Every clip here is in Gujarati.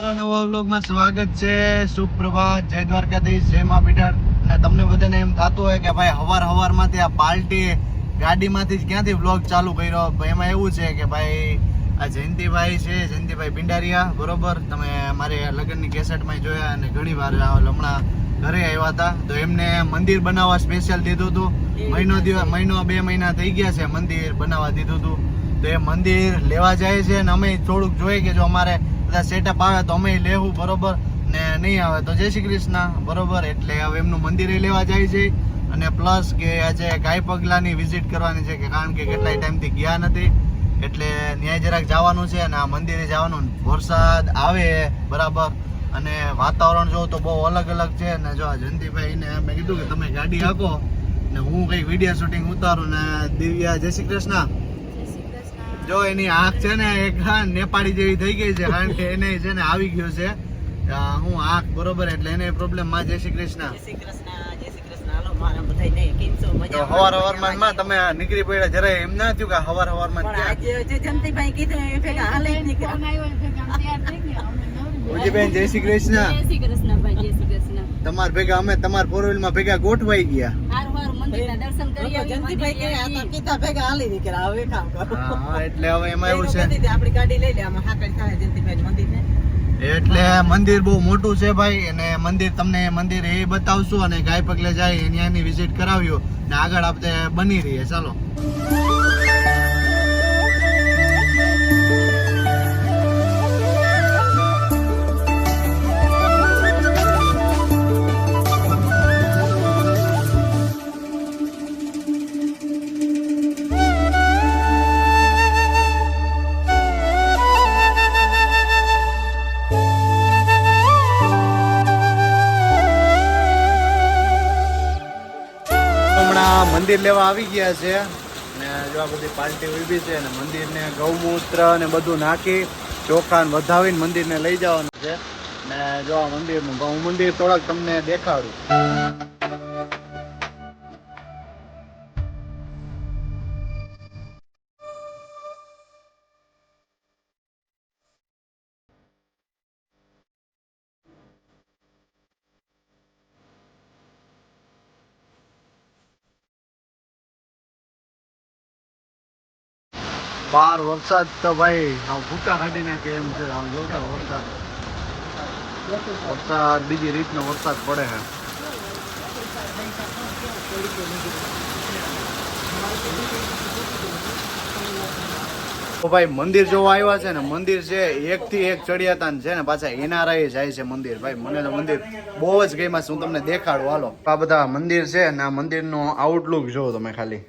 નવા વ્લોગમાં સ્વાગત છે. સુપ્રભાત, જય દ્વારકાધીશ, જય મા પીટર. અને તમને બધાને એમ થતું હોય કે ભાઈ હવાર હવારમાંથી આ પાર્ટી ગાડીમાંથી જ ક્યાંથી વ્લોગ ચાલુ કર્યો? એમાં એવું છે કે ભાઈ આ જયંતિભાઈ છે, જયંતિભાઈ પિંડારિયા બરોબર? તમે મારે લગ્નની કેસેટમાં જોયા અને ઘણી વાર હમણાં ઘરે આવ્યા હતા. તો એમને મંદિર બનાવવા સ્પેશિયલ દીધું હતું. મહિનો દિવસ મહિનો બે મહિના થઈ ગયા છે મંદિર બનાવવા દીધું હતું. તો એ મંદિર લેવા જાય છે અને અમે થોડુંક જોઈએ કે જો અમારે બધા સેટઅપ આવે તો અમે લેવું, બરોબર? ને નહીં આવે તો જય શ્રી કૃષ્ણ, બરોબર? એટલે હવે એમનું મંદિરે લેવા જાય છે. અને પ્લસ કે આજે ગાય પગલાની વિઝિટ કરવાની છે, કે કારણ કે કેટલાય ટાઈમથી ગયા નથી. એટલે ન્યાય જરાક જવાનું છે અને આ મંદિરે જવાનું. વરસાદ આવે, બરાબર? અને વાતાવરણ જો તો બહુ અલગ અલગ છે. અને જો આ જયંતિભાઈને મેં કીધું કે તમે ગાડી હાકો ને હું કંઈક વીડિયો શૂટિંગ ઉતારું ને દિવ્યા, જય શ્રી કૃષ્ણ. જો એની આંખ છે ને એક હા નેપાળી જેવી થઈ ગઈ છે કારણ કે એને છે ને આવી ગયો છે. હું આંખ બરોબર એટલે એને પ્રોબ્લેમમાં જય શ્રી કૃષ્ણ. જય શ્રી કૃષ્ણ જય શ્રી કૃષ્ણ. હાલો મારા બધાયને કેમ છો તો હવારમાં તમે નીકળી પડ્યા જરાય એમ ના થયું કે હવાર હવારમાં પણ આજે જે જયંતિભાઈ કીધું એ ભેગા હાલે જ નીકળ્યા. ઉજીબેન જય શ્રી કૃષ્ણ. જય શ્રી કૃષ્ણ ભાઈ જય શ્રી કૃષ્ણ. તમાર ભેગા અમે તમાર ફોર વ્હીલમાં ભેગા ગોઠવાઈ ગયા. દર્શન કરી મંદિરે હવે કામ કરો. હા એટલે હવે એમાં એવું છે. આપણી ગાડી લઈ લે આમાં હાકડ થાય જયંતિભાઈ મંદિરને. એટલે મંદિર બહુ મોટું છે ભાઈ અને મંદિર તમને મંદિર એ બતાવશું અને ગાય પગલે જાય એની એની વિઝિટ કરાવ્યું. ને આગળ આપણે બની રહીએ ચાલો. મંદિર લેવા આવી ગયા છે. ને જો આ બધી પાર્ટી ઊભી છે ને મંદિરને ગૌમૂત્ર ને બધું નાખી ચોખા ને વધાવીને મંદિરને લઈ જવાનું છે. ને જો આ મંદિરનું, હું મંદિર થોડાક તમને દેખાડું. બાર વરસાદ તો ભાઈ, આમ ભૂકા કાઢી નાખે એમ છે, આમ જોતા વરસાદ. વરસાદ, બીજી રીતનો વરસાદ પડે છે. તો ભાઈ, મંદિર જોવા આવ્યા છે ને, મંદિર છે એક થી એક ચડિયાતા છે ને, પાછા એનઆરઆઈ જાય છે મંદિર. ભાઈ, મને તો મંદિર બહુ જ ગમ્યા છે, હું તમને દેખાડું, હાલો. આ બધા મંદિર છે ને, આ મંદિરનો આઉટલુક જોવો તમે ખાલી.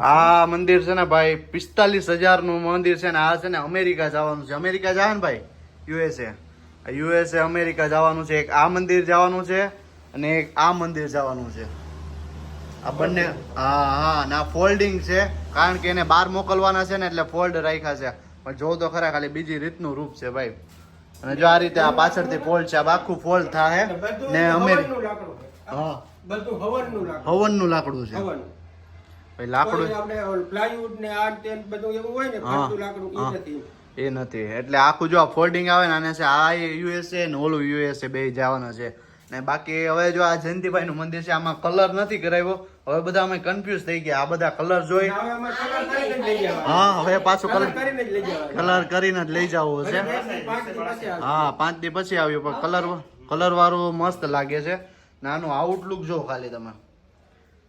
આ મંદિર છે ને ભાઈ પિસ્તાલીસ હજારનું મંદિર છે ને આ છે ને અમેરિકા જવાનું છે. અમેરિકા જાય ને ભાઈ? યુએસએ. યુએસએ અમેરિકા જવાનું છે. એક આ મંદિર જવાનું છે અને એક આ મંદિર જવાનું છે. આ બંને હા હા ના ફોલ્ડિંગ છે. કારણ કે એને બહાર મોકલવાના છે ને એટલે ફોલ્ડ રાખ્યા છે. પણ જો તો ખરા ખાલી બીજી રીતનું રૂપ છે ભાઈ. અને જો આ રીતે આ પાછળથી ફોલ્ડ છે આ આખું ફોલ્ડ થાય ને અમેરિકા હા. હવનનું લાકડું હવનનું લાકડું છે. ભાઈ લાકડું આપણે પ્લાયવુડ ને આ તે બધું એવું હોય ને હા, લાકડું. એ નથી. એ નથી. એટલે આખું જો આ ફોલ્ડિંગ આવે ને આને છે આ યુએસએ ને ઓલું યુએસએ બે જવાના છે. ને બાકી હવે જો આ જયંતિભાઈ નું મંદિર છે આમાં કલર નથી કરાવ્યો. હવે બધા અમે કન્ફ્યુઝ થઈ ગયા. આ બધા કલર જોઈ. હા હવે પાછું કલર કલર કરીને જ લઈ જવું છે. પછી. હા પાંચ દી પછી આવ્યું પણ કલર કલર વાળું મસ્ત લાગે છે. નાનું આઉટલુક જો ખાલી તમે.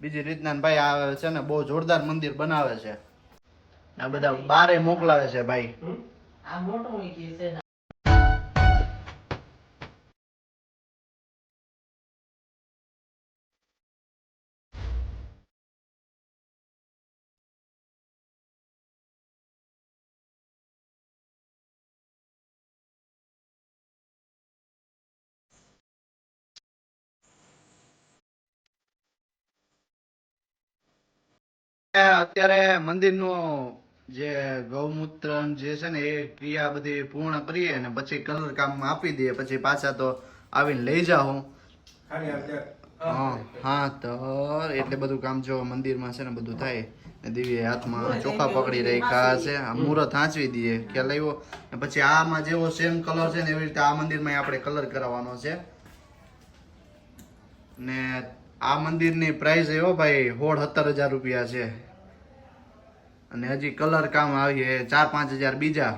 બીજી રીતના ભાઈ આ છે ને બહુ જોરદાર મંદિર બનાવે છે. આ બધા બારે મોકલાવે છે ભાઈ. આ મોટું છે અત્યારે મંદિરનું જે ગૌમૂત્ર જે છે ને એ ક્રિયા બધી પૂર્ણ કરીએ અને પછી કલર કામ આપી દઈએ. પછી પાછા તો આવીને લઈ જાઓ. હા તો એટલે બધું કામ જો મંદિરમાં છે ને બધું થાય. દિવ્ય હાથમાં ચોખા પકડી રાખ્યા છે. આ મુહૂર્ત હાંચવી દઈએ. ખ્યાલ આવ્યો? પછી આમાં જેવો સેમ કલર છે ને એવી રીતે આ મંદિરમાં આપણે કલર કરાવવાનો છે. ને આ મંદિરની પ્રાઇસ એવો ભાઈ હોળ સત્તર હજાર રૂપિયા છે. અને હજી કલર કામ આવીએ ચાર પાંચ હજાર બીજા.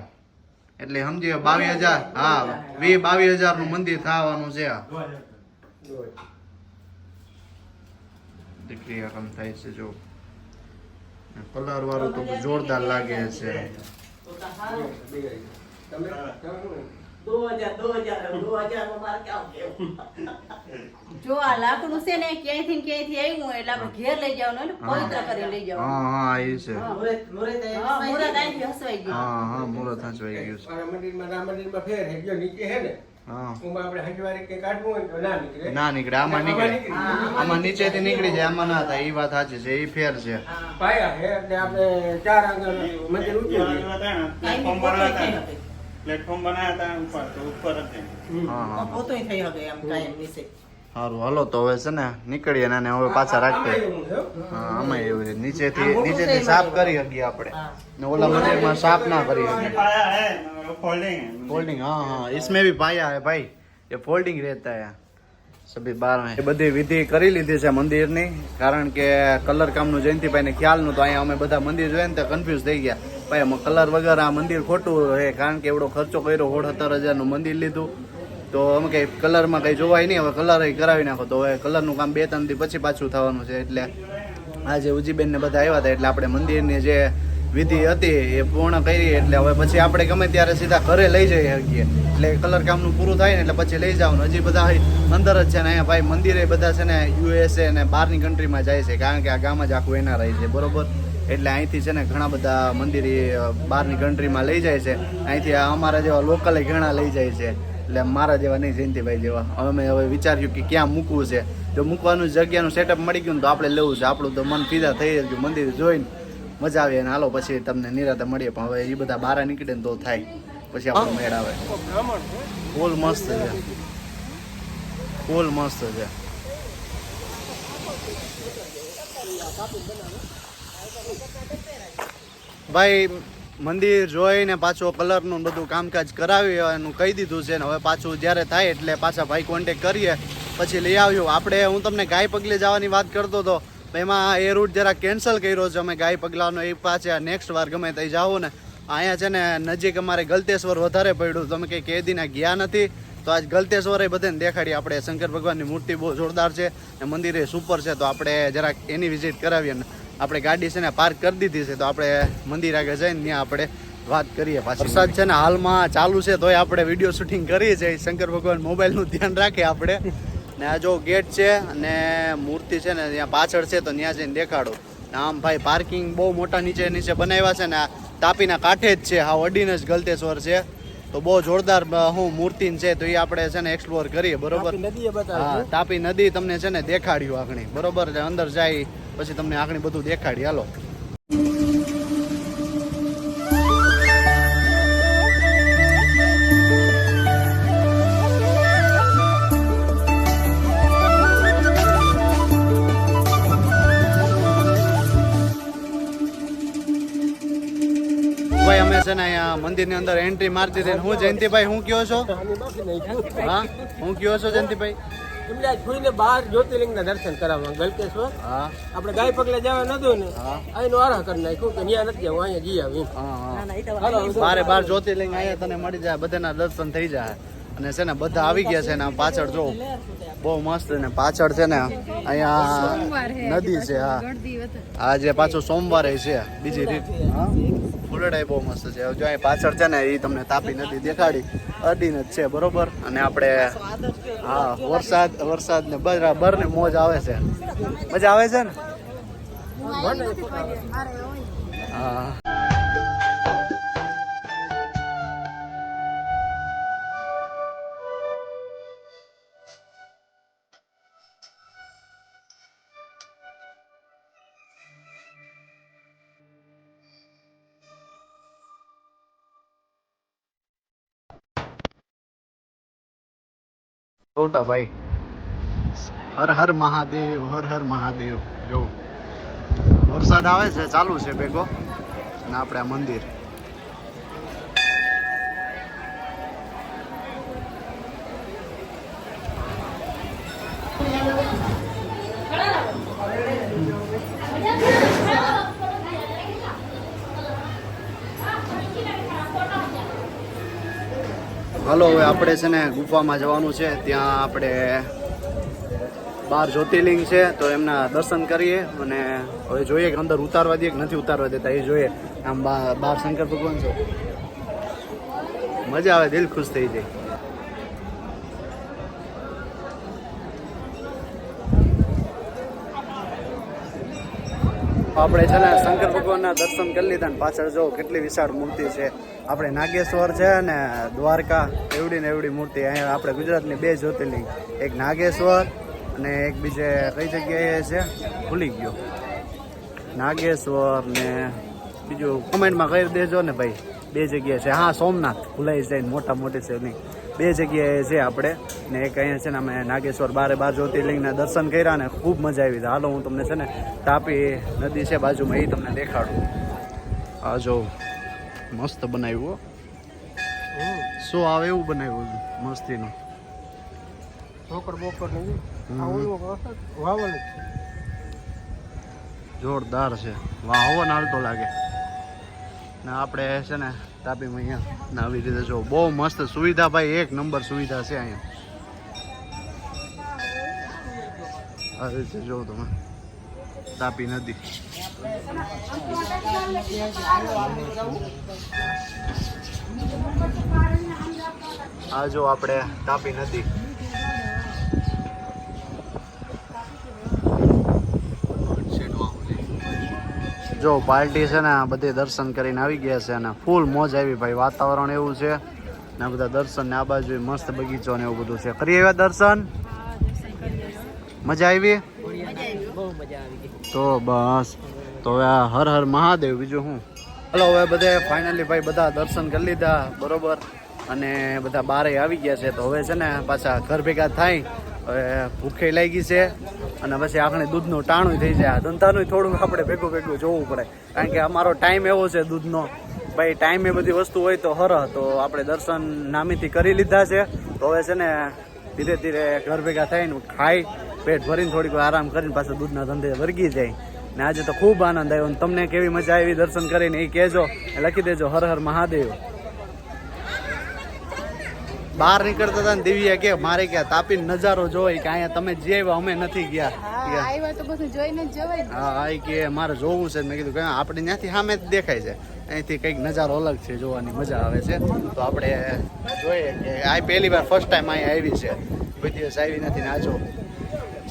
એટલે સમજી બાવીસ હજાર. હા વીસ બાવીસ હજારનું મંદિર થવાનું છે. દીકરી આમ થાય છે, જો. કલર વાળું તો જોરદાર લાગે છે. તમે તમે જો આ લાકડું છે ને ક્યાંયથી ક્યાંયથી આવ્યું એટલે આપણે ઘેર લઈ જવાનું પવિત્ર કરી લઈ જવાનું. હા હા એ છે. હા, મુહૂર્ત અહીંથી હસવાઈ ગયું. હા હા મુહૂર્ત હાંચવાઈ ગયું છે. મંદિરમાં રામ મંદિરમાં ફેર છે જો નીચે છે ને હા. ઉમાં આપણે હંજવારી કે કાઢવું હોય ના નીકળે. ના નીકળે આમાં નીકળે. આમાં નીચેથી નીકળી જાય આમાં ના થાય એ વાત સાચી છે એ ફેર છે. પાયા છે એટલે આપણે ચાર આંગણ મંદિર છે. પ્લેટફોર્મ બનાવ્યા હતા ઉપર તો ઉપર જ હા પોતો થઈ હવે એમ કાયમ નીચે. સારું હાલો તો હવે છે ને નીકળીએ ને હવે પાછા રાખીએ. હા. આમાં એવું છે. નીચેથી નીચેથી સાફ કરી શકીએ આપણે. ને ઓલા મંદિરમાં સાફ ના કરી શકીએ. ફોલ્ડિંગ ફોલ્ડિંગ હા. હા ઇસમે ભી પાયા હે ભાઈ. એ ફોલ્ડિંગ રહેતા હે. સભી બાર એ બધી વિધિ કરી લીધી છે મંદિરની, કારણ કે કલર કામનું જયંતિભાઈને ખ્યાલ તો અહીંયા અમે બધા મંદિર જોઈએ ને તો કન્ફ્યુઝ થઈ ગયા. ભાઈ કલર વગર આ મંદિર ખોટું છે, કારણ કે એવડો ખર્ચો કર્યો સોળ સત્તર હજારનું મંદિર લીધું. તો અમે કઈ કલરમાં કઈ જોવાય નહીં, હવે કલર કરાવી નાખો. તો હવે કલરનું કામ બે ત્રણ દી પછી પાછું થવાનું છે. એટલે આજે ઉજીબેન ને બધા આવ્યા હતા, એટલે આપણે મંદિરની જે વિધિ હતી એ પૂર્ણ કરી, એટલે હવે પછી આપણે ગમે ત્યારે સીધા ઘરે લઈ જઈ શકીએ. એટલે કલર કામનું પૂરું થાય ને એટલે પછી લઈ જવાનું. હજી બધા અંદર જ છે ને અહીંયા ભાઈ મંદિરે બધા છે ને યુએસએ ને બહારની કન્ટ્રીમાં જાય છે, કારણ કે આ ગામ જ આખું એનઆરઆઈ છે, બરોબર? એટલે અહીંથી છે ને ઘણા બધા મંદિર બહારની કન્ટ્રીમાં લઈ જાય છે. અહીંથી અમારા જેવા લોકલે ઘણા લઈ જાય છે. એટલે મારા જેવા નહીં, જયંતિભાઈ જેવા. હવે મેં હવે વિચાર્યું કે ક્યાં મૂકવું છે. જો મૂકવાનું જગ્યાનું સેટઅપ મળી ગયું તો આપણે લેવું છે. આપણું તો મન ફીદા થઈ જ ગયું મંદિર જોઈને મજા આવે અને હાલો પછી તમને નિરાતે મળીએ. પણ હવે એ બધા બહાર નીકળે ને તો થાય. પછી આપણો મેળ આવે. ફૂલ મસ્ત છે. ફૂલ મસ્ત છે. ભાઈ, મંદિર જોઈને પાછો કલરનું બધું કામકાજ કરાવી એનું કહી દીધું છે ને હવે પાછું જ્યારે થાય એટલે પાછા ભાઈ કોન્ટેક કરીએ. પછી લઈ આવ્યું આપણે, હું તમને ગાય પગલે જવાની વાત કરતો હતો. એમાં એ રૂટ જરા કેન્સલ કર્યો છે. અમે ગાય પગલાનો એ પાછે નેક્સ્ટ વાર ગમે ત્યાં જાઓ ને, અહીંયા છે ને નજીક અમારે ગલતેશ્વર વધારે પડ્યું. તમે કંઈ કેદીના ગયા નથી, તો આજ ગલતેશ્વર એ બધાને દેખાડી આપણે શંકર ભગવાનની મૂર્તિ બહુ જોરદાર છે ને મંદિર એ સુપર છે. તો આપણે જરાક એની વિઝિટ કરાવીએ ને, આપણે ગાડી છે ને પાર્ક કરી દીધી છે. તો આપણે મંદિર આગળ જઈને ત્યાં આપણે વાત કરીએ પાછી. વરસાદ છે ને હાલમાં ચાલુ છે, તોય આપણે વીડિયો શૂટિંગ કરીએ છીએ. શંકર ભગવાન મોબાઈલનું ધ્યાન રાખીએ આપણે. ને આ જો ગેટ છે અને મૂર્તિ છે ને ત્યાં પાછળ છે તો ત્યાં જઈને દેખાડો. આમ ભાઈ પાર્કિંગ બહુ મોટા નીચે નીચે બનાવ્યા છે ને આ તાપીના કાંઠે જ છે હા અડીને જ ગલતેશ્વર છે. તો બહુ જોરદાર હું મૂર્તિ છે તો એ આપણે છે ને એક્સપ્લોર કરીએ બરોબર? તાપી હા તાપી નદી તમને છે ને દેખાડ્યું આખણી બરોબર? અંદર જાય પછી તમને આખણી બધું દેખાડી. હાલો. છે ને અહીંયા મંદિરની અંદર એન્ટ્રી મારતી હતી હું જયંતિભાઈ હું કયો છો. હા? હું કયો છો જયંતિભાઈ? એમને ફૂઈને બહાર જ્યોતિર્લિંગના દર્શન કરાવવા ગલકેશ્વર. હા. આપણે ગાય પગલે જવા નતું ને અહીંનો આરાહ કરી નાખ્યું કે ત્યાં નથી જવું અહીંયા જઈ આવી બારે બાર જ્યોતિર્લિંગ અહીંયા તને મળી જાય બધાના દર્શન થઈ જાય. અને છે ને બધા આવી ગયા છે ને આમ પાછળ જો. બહુ મસ્ત ને પાછળ છે ને અહીંયા નદી છે હા. આજે પાછું સોમવારે છે બીજી રીત. હા. ફૂલડાઈ બહુ મસ્ત છે. જો અહીં પાછળ છે ને, એ તમને તાપી નથી દેખાડી. અડીન જ છે, બરોબર? અને આપણે, હા, વરસાદ વરસાદ ને બરાબર ને મોજ આવે છે. મજા આવે છે ને? હા. છોટા ભાઈ હર હર મહાદેવ, હર હર મહાદેવ, જો. વરસાદ આવે છે, ચાલુ છે ભેગો. અને આપણે આ મંદિર. હાલો, હવે આપણે છે ને ગુફામાં જવાનું છે. ત્યાં આપણે બાર જ્યોતિર્લિંગ છે, તો એમના દર્શન કરીએ અને હવે જોઈએ કે અંદર ઉતારવા દઈએ કે નથી ઉતારવા દેતા, એ જોઈએ. આમ બાર શંકર ભગવાન છે. મજા આવે, દિલ ખુશ થઈ જાય. આપણે છે ને શંકર ભગવાનના દર્શન કરી લીધા ને પાછળ જો કેટલી વિશાળ મૂર્તિ છે. આપણે નાગેશ્વર છે ને દ્વારકા, એવડી ને એવડી મૂર્તિ. અહીંયા આપણે ગુજરાતની બે જ્યોતિર્લિંગ. એક નાગેશ્વર અને એક બીજે કઈ જગ્યાએ છે? ભૂલી ગયો. નાગેશ્વર ને બીજું કમેન્ટમાં કહી દેજો ને ભાઈ. બે જગ્યાએ છે. હા, સોમનાથ. ભૂલાઈ જાય મોટા મોટી છે નહીં બે જગ્યાએ છે આપણે. ને એક અહીંયા છે ને અમે નાગેશ્વર બારે બાર જ્યોતિર્લિંગના દર્શન કર્યા ને ખૂબ મજા આવી. હાલો હું તમને છે ને તાપી નદી છે બાજુમાં એ તમને દેખાડું. આ જો મસ્ત બનાવ્યું હો. શું આવે એવું બનાવ્યું છે મસ્તીનું? વાવલ જોરદાર છે. વાહ હવન હાલતો લાગે. ને આપણે છે ને તાપીમાં અહીંયા ને આવી રીતે જો બહુ મસ્ત સુવિધા ભાઈ, એક નંબર સુવિધા છે અહીંયા. આવી રીતે જો તમે, તાપી નદી. આ જો આપણે તાપી નદી. જો પાર્ટી છે ને બધે દર્શન કરીને આવી ગયા છે અને ફૂલ મોજ આવી ભાઈ. વાતાવરણ એવું છે ને બધા દર્શન ને આ બાજુ મસ્ત બગીચો ને એવું બધું છે. કરી આવ્યા દર્શન? મજા આવી? તો બસ. તો હવે આ હર હર મહાદેવ, બીજું હું હલો, હવે બધે ફાઇનલી ભાઈ બધા દર્શન કરી લીધા, બરોબર. અને બધા બારે આવી ગયા છે. તો હવે છે ને, પાછા ઘર ભેગા થાય. હવે ભૂખે લાગી છે અને પછી આપણે દૂધનું ટાણું થઈ જાય. ધંધાનું થોડું આપણે ભેગું ભેગું જોવું પડે. કારણ કે અમારો ટાઈમ એવો છે દૂધનો. ભાઈ, ટાઈમે બધી વસ્તુ હોય તો હર, તો આપણે દર્શન નામીથી કરી લીધા છે. તો હવે છે ને ધીરે ધીરે ઘર ભેગા થઈને ખાઈ, પેટ ભરીને થોડીક આરામ કરીને પાછા દૂધના ધંધે વર્ગી જાય. ને આજે તો ખૂબ આનંદ આવ્યો તમને કેવી મજા આવી દર્શન કરીને એ કહેજો. લખી દેજો, હર હર મહાદેવ. બહાર નીકળતા હતા ને દેવીએ કે મારે ક્યાં તાપી નજારો જોઈ કે અહીંયા તમે જે આવ્યા અમે નથી ગયા. આવ્યા તો બધું જોઈને જ જવાય હા આઈ કે મારે જોવું છે મેં કીધું કે આપણે ત્યાંથી સામે જ દેખાય છે. અહીંથી કંઈક નજારો અલગ છે જોવાની મજા આવે છે. તો આપણે જોઈએ કે આ પહેલી વાર ફર્સ્ટ ટાઈમ અહીં આવી છે. કોઈ દિવસ આવી નથી ને આજો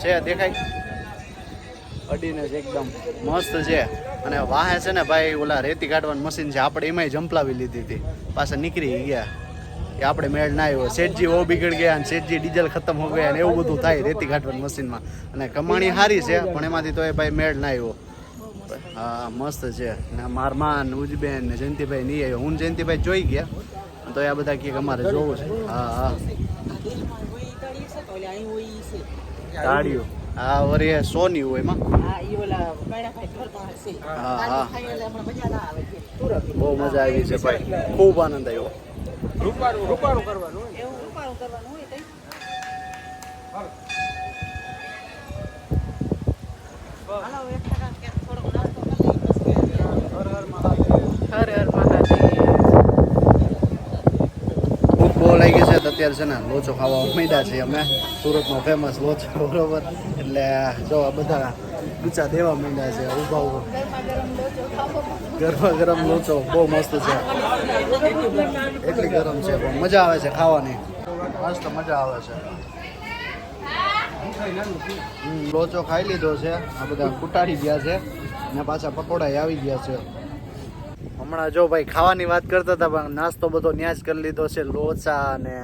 છે દેખાય? અડીને જ એકદમ મસ્ત છે. અને વાહે છે ને ભાઈ ઓલા રેતી કાઢવાનું મશીન છે આપણે એમાંય જંપલાવી લીધી હતી. પાછા નીકળી ગયા. કે આપણે મેળ ના આવ્યો. શેઠજી ઓ બિગડ ગયા અને શેઠજી ડીઝલ ખતમ હો ગયા અને એવું બધું થાય રેતી ઘાટવાની મશીનમાં. અને કમાણી સારી છે, પણ એમાંથી તો એ ભાઈ મેળ ના આવ્યો. હા, મસ્ત છે. ને મારમાન, ઉજબેન ને જયંતિભાઈ નહીં આવ્યો. હું જયંતિભાઈ જોઈ ગયા. તો એ બધા કે અમારે જોવું છે. હા હા. તાળીઓ. હા, વરી સોની હોય એમાં. હા હા. બહુ મજા આવી છે ભાઈ. ખૂબ આનંદ આવ્યો. રૂપારું રૂપારું કરવાનું હોય. હર હર મહાદેવ ભૂખ બહુ લાગી છે તો અત્યારે છે ને લોચો ખાવા માંડ્યા છીએ અમે સુરતનો ફેમસ લોચો બરોબર? એટલે જો બધા ગુચા દેવા માંડ્યા છે, ઊભા ઊભા. ગરમા ગરમ લોચો, બહુ મસ્ત છે. એટલી ગરમ છે, પણ મજા આવે છે ખાવાની. મસ્ત મજા આવે છે. લોચો ખાઈ લીધો છે. આ બધા કુટાડી ગયા છે. ને પાછા પકોડા આવી ગયા છે. હમણાં જો ભાઈ ખાવાની વાત કરતા હતા, પણ નાસ્તો બધો ન્યા જ કરી લીધો છે, લોચા ને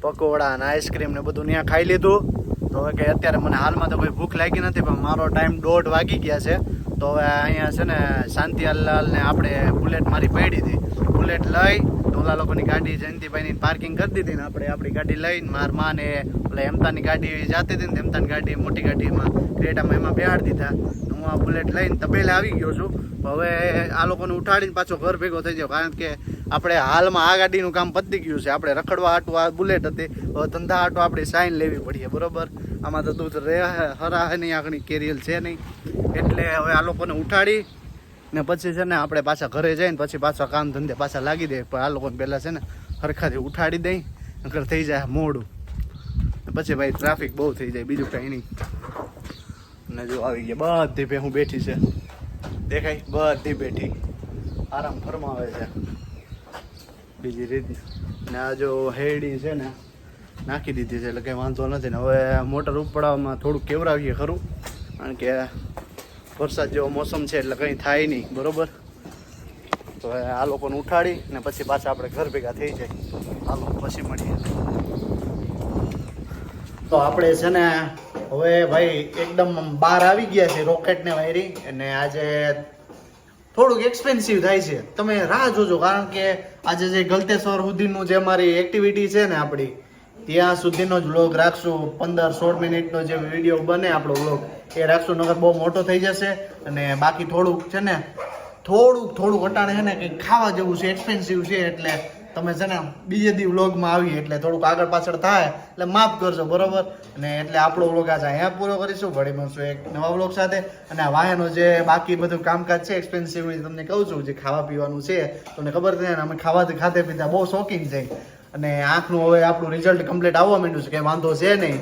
પકોડા ને આઈસ્ક્રીમ ને બધું ત્યાં ખાઈ લીધું. તો હવે કે અત્યારે મને હાલમાં તો કોઈ ભૂખ લાગી નથી, પણ મારો ટાઈમ દોઢ વાગી ગયા છે. તો હવે અહીંયા છે ને શાંતિલાલ ને આપણે બુલેટ મારી પડી હતી. બુલેટ લઈ ઓલા લોકોની ગાડી જયંતિભાઈની પાર્કિંગ કરી દીધી ને આપણે આપણી ગાડી લઈને માર માને ને ઓલા હેમતાની ગાડી જાતી હતી ને હેમતાની ગાડી મોટી ગાડીમાં ક્રેટામાં એમાં બેહાડી દીધા. હું આ બુલેટ લઈને તબેલે આવી ગયો છું. હવે આ લોકોને ઉઠાડીને પાછો ઘર ભેગો થઈ ગયો, કારણ કે આપણે હાલમાં આ ગાડીનું કામ પતી ગયું છે. આપણે રખડવા આટું આ બુલેટ હતી. હવે ધંધા આટું આપણે સાઈન લેવી પડીએ, બરોબર? આમાં તો દૂધ રે હરા નહીં, આગળ કેરિયલ છે નહીં. એટલે હવે આ લોકોને ઉઠાડી ને પછી છે ને આપણે પાછા ઘરે જઈને પછી પાછા કામ ધંધે પાછા લાગી દે. પણ આ લોકોને પહેલાં છે ને હરખાથી ઉઠાડી દઈ, નકર થઈ જાય મોડું. પછી ભાઈ ટ્રાફિક બહુ થઈ જાય, બીજું કંઈ નહીં. ને જો આવી ગયા બધી ભેહું બેઠી છે. દેખાય, બધી બેઠી. આરામ ફરમાવે છે. બીજી રીત ને આ જો હેડી છે ને નાખી દીધી છે, એટલે કંઈ વાંધો નથી ને. હવે મોટર ઉપડાવવામાં થોડુંક કેવરાવીએ ખરું. કારણ કે વરસાદ જેવો મોસમ છે, એટલે કંઈ થાય નહીં. બરોબર? તો આ લોકોને ઉઠાડી ને પછી પાછા આપણે ઘર ભેગા થઈ જાય હાલો, પછી મળીએ. તો આપણે છે ને, હવે ભાઈ એકદમ બહાર આવી ગયા છે રોકેટને વાયરી. અને આજે થોડુંક એક્સપેન્સિવ થાય છે. તમે રાહ જોજો, કારણ કે આજે જે ગલતેશ્વર સુધીનું જે મારી એક્ટિવિટી છે ને આપણી ત્યાં સુધીનો જ વ્લોગ રાખશું. પંદર, સોળ મિનિટનો જે વીડિયો બને આપણો વ્લોગ એ રાખશું. નગર બહુ મોટો થઈ જશે અને બાકી થોડુંક છે ને, થોડુંક થોડુંક અટાણે છે ને કંઈક ખાવા જેવું છે એક્સપેન્સિવ છે, એટલે તમે છે ને બીજે દી વ્લોગમાં આવીએ, એટલે થોડુંક આગળ પાછળ થાય, એટલે માફ કરજો, બરોબર? અને એટલે આપણો વ્લોગ આજે અહીંયા પૂરો કરીશું. વળી મળશું એક નવા વ્લોગ સાથે. અને આ વાયનો જે બાકી બધું કામકાજ છે એક્સપેન્સિવ તમને કહું છું, જે ખાવા પીવાનું છે, તમને ખબર છે અમે ખાવાથી ખાતે પીતા બહુ શોખીન છે. અને આંખનું હવે આપણું રિઝલ્ટ કમ્પ્લીટ આવવા માંડ્યું છે કે વાંધો છે નહીં.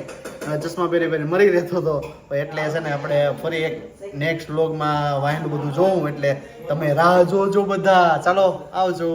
ચશ્મા પહેરી પહેરી મરી રહેતો હતો. એટલે છે ને આપણે ફરી એક નેક્સ્ટ વ્લોગમાં વાહિનું બધું જોઉં, એટલે તમે રાહ જોજો બધા. ચાલો, આવજો.